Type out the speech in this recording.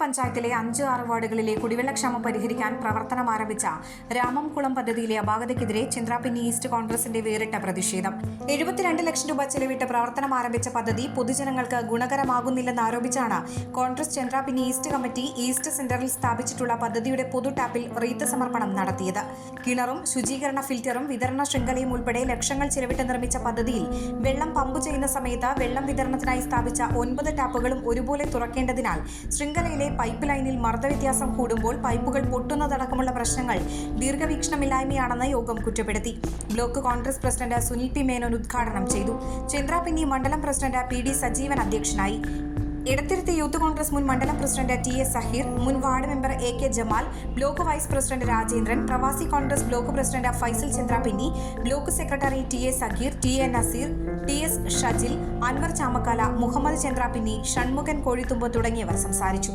പഞ്ചായത്തിലെ അഞ്ച് ആറ് വാർഡുകളിലെ കുടിവെള്ളക്ഷാമം പരിഹരിക്കാൻ പ്രവർത്തനം ആരംഭിച്ച രാമംകുളം പദ്ധതിയിലെ അപാകതയ്ക്കെതിരെ ചന്ദ്രാപിന്നി ഈസ്റ്റ് കോൺഗ്രസിന്റെ വേറിട്ട പ്രതിഷേധം. എഴുപത്തിരണ്ട് ലക്ഷം രൂപ ചെലവിട്ട് പ്രവർത്തനം ആരംഭിച്ച പദ്ധതി പൊതുജനങ്ങൾക്ക് ഗുണകരമാകുന്നില്ലെന്ന് ആരോപിച്ചാണ് Congress Chandrapinni east committee east സെന്ററിൽ സ്ഥാപിച്ചിട്ടുള്ള പദ്ധതിയുടെ പൊതു ടാപ്പിൽ റീത്ത് സമർപ്പണം നടത്തിയത്. കിണറും ശുചീകരണ ഫിൽറ്ററും വിതരണ ശൃംഖലയും ഉൾപ്പെടെ ലക്ഷങ്ങൾ ചെലവിട്ട് നിർമ്മിച്ച പദ്ധതിയിൽ വെള്ളം പമ്പ് ചെയ്യുന്ന സമയത്ത് വെള്ളം വിതരണത്തിനായി സ്ഥാപിച്ച ഒൻപത് ടാപ്പുകളും ഒരുപോലെ തുറക്കേണ്ടതിനാൽ ശൃംഖലയിലെ പൈപ്പ് ലൈനിൽ മർദ്ദവ്യത്യാസം കൂടുമ്പോൾ പൈപ്പുകൾ പൊട്ടുന്നതടക്കമുള്ള പ്രശ്നങ്ങൾ ദീർഘവീക്ഷണമില്ലായ്മയാണെന്ന് യോഗം കുറ്റപ്പെടുത്തി. Block Congress president Sunil P Menon ഉദ്ഘാടനം ചെയ്തു. ചന്ദ്രാപിന്നി മണ്ഡലം പ്രസിഡന്റ് പി ഡി സജീവൻ അധ്യക്ഷനായി. ഇടത്തിരുത്തി യൂത്ത് കോൺഗ്രസ് മുൻ മണ്ഡലം പ്രസിഡന്റ് ടി എസ് സഹീർ മുൻ ward member A K Jamal block vice president Rajendran പ്രവാസി Congress block president Faisal Chandrapinni block secretary T A Saheer T A Naseer T S Shajil Anwar Chamakkala Muhammad Chandrapinni Shanmukhan Kozhithumbu തുടങ്ങിയവർ സംസാരിച്ചു.